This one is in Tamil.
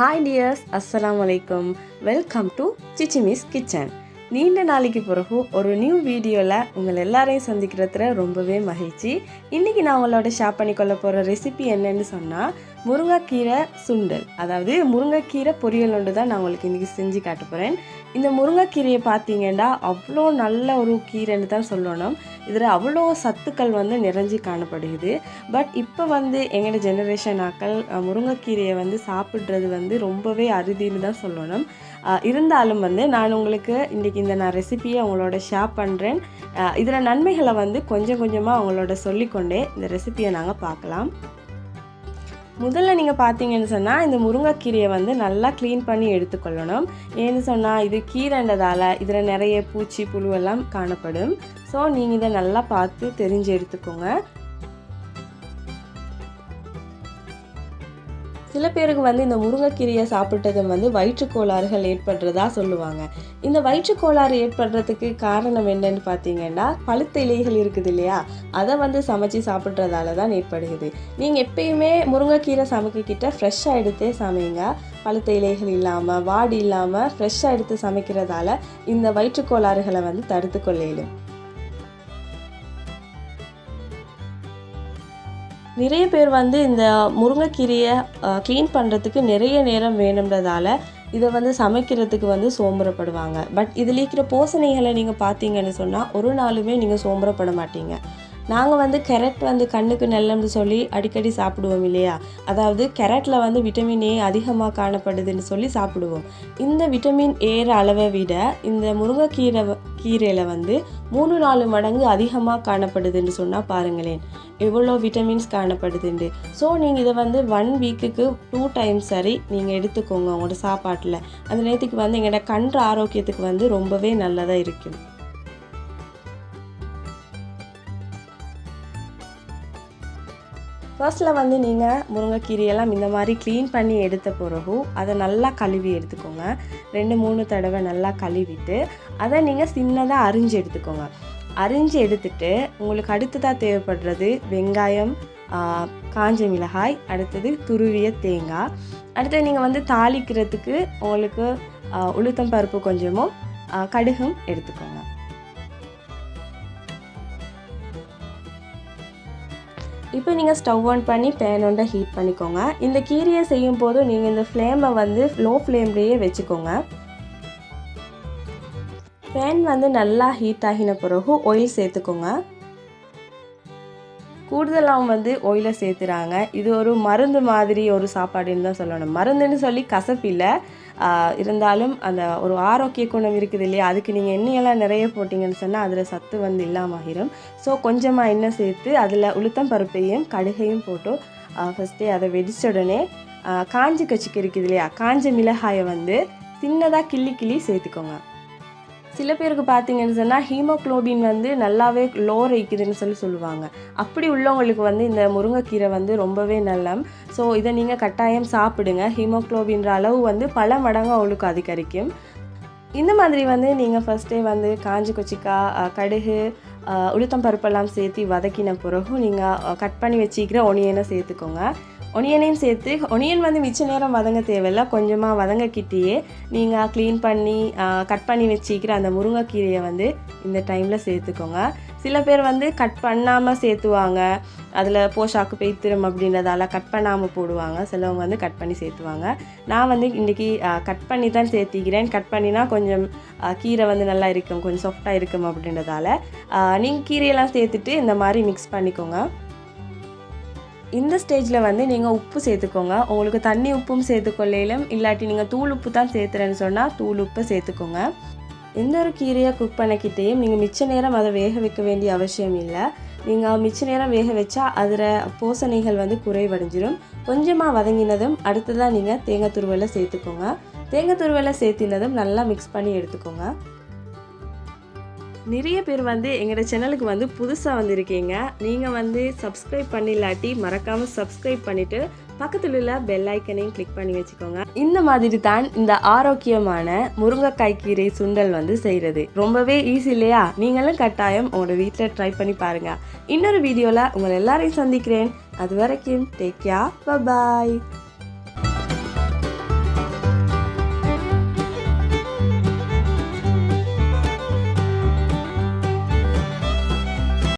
ஹாய் டியர்ஸ் அஸ்ஸலாமு அலைக்கும் வெல்கம் டு சிச்சிமிஸ் கிச்சன் நீண்ட நாளைக்கு பிறகு ஒரு நியூ வீடியோவில் உங்கள் எல்லாரையும் சந்திக்கிறதுல ரொம்பவே மகிழ்ச்சி. இன்றைக்கி நான் உங்களோட ஷேர் பண்ணிக்கொள்ள போகிற ரெசிபி என்னன்னு சொன்னால் முருங்கைக்கீரை சுண்டல். அதாவது முருங்கைக்கீரை பொரியல் ஒன்று தான் நான் உங்களுக்கு இன்றைக்கி செஞ்சு காட்ட போகிறேன் இந்த முருங்கைக்கீரையை பார்த்தீங்கன்னா அவ்வளோ நல்ல ஒரு கீரைன்னு தான் சொல்லணும். இதில் அவ்வளோ சத்துக்கள் வந்து நிறைஞ்சு காணப்படுகிறது. பட் இப்போ வந்து எங்களோட ஜெனரேஷன் ஆக்கள் முருங்கைக்கீரையை வந்து சாப்பிட்றது வந்து ரொம்பவே அறுதின்னு தான் சொல்லணும். இருந்தாலும் வந்து நான் உங்களுக்கு இன்றைக்கி இந்த நான் ரெசிபியை உங்களோட ஷேர் பண்ணுறேன் இதில் நன்மைகளை வந்து கொஞ்சம் கொஞ்சமாக அவங்களோட சொல்லிக்கொண்டே இந்த ரெசிபியை நாங்கள் பார்க்கலாம். முதல்ல நீங்கள் பார்த்தீங்கன்னு சொன்னால் இந்த முருங்கைக்கீரையை வந்து நல்லா க்ளீன் பண்ணி எடுத்துக்கொள்ளணும். ஏன்னு சொன்னால் இது கீரைன்றதால இதில் நிறைய பூச்சி புழு எல்லாம் காணப்படும். ஸோ நீங்கள் இதை நல்லா பார்த்து தெரிஞ்சு எடுத்துக்கோங்க. சில பேருக்கு வந்து இந்த முருங்கைக்கீரையை சாப்பிட்டதும் வந்து வயிற்றுக்கோளாறுகள் ஏற்படுறதா சொல்லுவாங்க. இந்த வயிற்றுக்கோளாறு ஏற்படுறதுக்கு காரணம் என்னன்னு பார்த்தீங்கன்னா பழுத்த இலைகள் இருக்குது இல்லையா? அதை வந்து சமைச்சு சாப்பிட்றதால தான் ஏற்படுகிறது. நீங்கள் எப்பயுமே முருங்கைக்கீரை சமைக்கிட்ட ஃப்ரெஷ்ஷாக எடுத்தே சமைங்க. பழுத்த இலைகள் இல்லாமல் வாடி இல்லாமல் ஃப்ரெஷ்ஷாக எடுத்து சமைக்கிறதால இந்த வயிற்றுக்கோளாறுகளை வந்து தடுத்து நிறைய பேர் வந்து இந்த முருங்கைக்கீரையை க்ளீன் பண்ணுறதுக்கு நிறைய நேரம் வேணுன்றதால இதை வந்து சமைக்கிறதுக்கு வந்து சோம்பரப்படுவாங்க பட் இதில் இருக்கிற போசணைகளை நீங்கள் பார்த்தீங்கன்னு சொன்னால் ஒரு நாளுமே நீங்கள் சோம்பரப்பட மாட்டீங்க. நாங்கள் வந்து கேரட் வந்து கண்ணுக்கு நல்லம்னு சொல்லி அடிக்கடி சாப்பிடுவோம் இல்லையா? அதாவது கேரட்டில் வந்து விட்டமின் ஏ அதிகமாக காணப்படுதுன்னு சொல்லி சாப்பிடுவோம். இந்த விட்டமின் ஏற அளவை விட இந்த முருங்கைக்கீரை வ- கீரையில் வந்து மூணு நாலு மடங்கு அதிகமாக காணப்படுதுன்னு சொன்னால் பாருங்களேன். எவ்வளோ விட்டமின்ஸ் காணப்படுதுண்டு. ஸோ நீங்கள் இதை வந்து ஒன் வீக்குக்கு டூ டைம்ஸ் சரி நீங்கள் எடுத்துக்கோங்க உங்களோட சாப்பாட்டில். அந்த நேரத்துக்கு வந்து எங்களோட கன்று ஆரோக்கியத்துக்கு வந்து ரொம்பவே நல்லதாக இருக்கும். ஃபர்ஸ்ட்டில் வந்து நீங்கள் முருங்கைக்கீரையெல்லாம் இந்த மாதிரி க்ளீன் பண்ணி எடுத்த பிறகு அதை நல்லா கழுவி எடுத்துக்கோங்க. ரெண்டு மூணு தடவை நல்லா கழுவிட்டு அதை நீங்கள் சின்னதாக அரிஞ்சு எடுத்துக்கோங்க. அரிஞ்சு எடுத்துட்டு உங்களுக்கு அடுத்ததாக தேவைப்படுறது வெங்காயம் காஞ்ச மிளகாய் அடுத்தது துருவிய தேங்காய். அடுத்தது நீங்கள் வந்து தாளிக்கிறதுக்கு உங்களுக்கு உளுத்தம் பருப்பு கொஞ்சமும் கடுகும் எடுத்துக்கோங்க. இப்போ நீங்கள் ஸ்டவ் ஆன் பண்ணி பேன் ஒன்றை ஹீட் பண்ணிக்கோங்க. இந்த கீரையை செய்யும் போது நீங்கள் இந்த ஃப்ளேமை வந்து லோ ஃப்ளேம்லேயே வச்சுக்கோங்க. பேன் வந்து நல்லா ஹீட் ஆகின பிறகு ஆயில் சேர்த்துக்கோங்க. கூடுதலாக வந்து ஓயிலை சேர்த்துறாங்க. இது ஒரு மருந்து மாதிரி ஒரு சாப்பாடுன்னு தான் சொல்லணும். மருந்துன்னு சொல்லி கசப்பில்லை இருந்தாலும் அந்த ஒரு ஆரோக்கிய குணம் இருக்குது இல்லையா? அதுக்கு நீங்கள் எண்ணெயெல்லாம் நிறைய போட்டிங்கன்னு சொன்னால் அதில் சத்து வந்து இல்லாமாகிடும் ஸோ கொஞ்சமாக எண்ணெய் சேர்த்து அதில் உளுத்தம் பருப்பையும் கடுகையும் போட்டு ஃபஸ்ட்டே அதை வெடிச்ச உடனே காஞ்சி காஞ்ச கச்சிக்கு இருக்குது இல்லையா? காஞ்ச மிளகாயை வந்து சின்னதாக கிள்ளி கிள்ளி சேர்த்துக்கோங்க. சில பேருக்கு பார்த்தீங்கன்னு சொன்னால் ஹீமோக்ளோபின் வந்து நல்லாவே லோ இருக்குதுன்னு சொல்லி சொல்லுவாங்க. அப்படி உள்ளவங்களுக்கு வந்து இந்த முருங்கைக்கீரை வந்து ரொம்பவே நல்லம். ஸோ இதை நீங்கள் கட்டாயம் சாப்பிடுங்க. ஹீமோக்ளோபின்ற அளவு வந்து பல மடங்கு அவளுக்கு அதிகரிக்கும். இந்த மாதிரி வந்து நீங்கள் ஃபஸ்ட்டே வந்து காஞ்சி கொச்சிக்காய் கடுகு உளுத்தம் பருப்பெல்லாம் சேர்த்து வதக்கின பிறகு நீங்கள் கட் பண்ணி வச்சிக்கிற ஒனியனை சேர்த்துக்கோங்க. ஒனியனையும் சேர்த்து ஒனியன் வந்து மிச்ச நேரம் வதங்க தேவையில்ல. கொஞ்சமாக வதங்கக்கிட்டேயே நீங்கள் க்ளீன் பண்ணி கட் பண்ணி வச்சிக்கிற அந்த முருங்கைக்கீரையை வந்து இந்த டைமில் சேர்த்துக்கோங்க. சில பேர் வந்து கட் பண்ணாமல் சேர்த்துவாங்க. அதில் போஷாக்கு பெய்த்திரும் அப்படின்றதால கட் பண்ணாமல் போடுவாங்க. சிலவங்க வந்து கட் பண்ணி சேர்த்துவாங்க. நான் வந்து இன்றைக்கி கட் பண்ணி தான் சேர்த்திக்கிறேன். கட் பண்ணினா கொஞ்சம் கீரை வந்து நல்லா இருக்கும் கொஞ்சம் சாஃப்டாக இருக்கும் அப்படின்றதால நீங்கள் கீரையெல்லாம் சேர்த்துட்டு இந்த மாதிரி மிக்ஸ் பண்ணிக்கோங்க. இந்த ஸ்டேஜில் வந்து நீங்கள் உப்பு சேர்த்துக்கோங்க. உங்களுக்கு தண்ணி உப்பும் சேர்த்துக்கொள்ளையிலும் இல்லாட்டி நீங்கள் தூள் உப்பு தான் சேர்த்துறேன்னு சொன்னால் தூள் உப்பு சேர்த்துக்கோங்க. எந்த ஒரு கீரையை குக் பண்ணக்கிட்டேயும் நீங்கள் மிச்ச நேரம் அதை வேக வைக்க வேண்டிய அவசியம் இல்லை. நீங்கள் மிச்ச நேரம் வேக வச்சா அதில் பூசணிகள் வந்து குறைவடைஞ்சிடும் கொஞ்சமாக வதங்கினதும் அடுத்ததாக நீங்கள் தேங்காய் துருவலை சேர்த்துக்கோங்க. தேங்காய் துருவலை சேர்த்தினதும் நல்லா மிக்ஸ் பண்ணி எடுத்துக்கோங்க. நிறைய பேர் வந்து எங்களோட சேனலுக்கு வந்து புதுசாக வந்திருக்கீங்க. நீங்கள் வந்து சப்ஸ்கிரைப் பண்ணிலாட்டி மறக்காமல் சப்ஸ்கிரைப் பண்ணிவிட்டு பக்கத்தில் உள்ள பெல் ஐக்கனையும் கிளிக் பண்ணி வச்சுக்கோங்க. இந்த மாதிரி தான் இந்த ஆரோக்கியமான முருங்கைக்காய் கீரை சுண்டல் வந்து செய்கிறது ரொம்பவே ஈஸி இல்லையா? நீங்களும் கட்டாயம் உங்களோட வீட்டில் ட்ரை பண்ணி பாருங்கள் இன்னொரு வீடியோவில் உங்களை எல்லாரையும் சந்திக்கிறேன். அது வரைக்கும் டேக் கேர் பாய்